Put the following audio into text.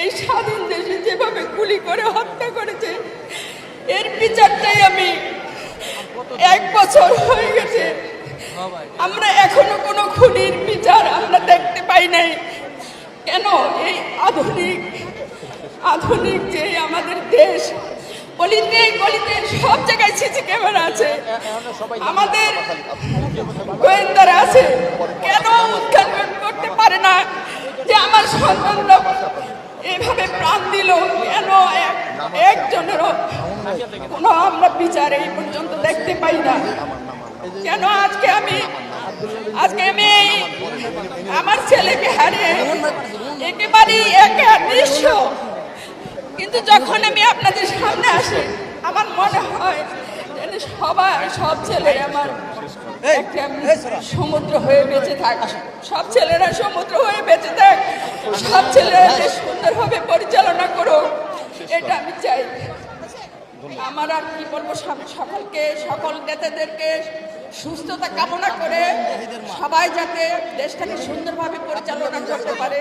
এই স্বাধীন দেশে যেভাবে গুলি করে হত্যা করেছে, এর বিচারটাই আমি এক বছর হয়ে গেছে। আমরা এখনও কোনো খুনির বিচার আমরা দেখতে পাই নাই। কেন এই আধুনিক আধুনিক যে আমাদের দেশ গলিতে গলিতে সব জায়গায় সিসি ক্যামেরা আছে। আমাদের গোয়েন্দারা আছে। কেন উদ্ঘাটন করতে পারে না যে আমার সন্তানরা দিল কেন? এক- একজনেরও কোনো আমরা বিচার এই পর্যন্ত দেখতে পাই না। কেন আজকে আমি আজকে আমি আমার ছেলেকে হারিয়ে একেবারেই একা নিঃস্ব কিন্তু যখন আমি আপনাদের সামনে আসি আমার মনে হয় যেন সবাই সব ছেলে আমার সমুদ্র হয়ে বেঁচে থাক। সব ছেলেরা সমুদ্র সব ছেলেরা যে সুন্দরভাবে পরিচালনা করো এটা আমি চাই। আমার আর কি বলব সকলকে, সকল নেতাদেরকে সুস্থতা কামনা করে সবাই যাতে দেশটাকে সুন্দরভাবে পরিচালনা করতে পারে।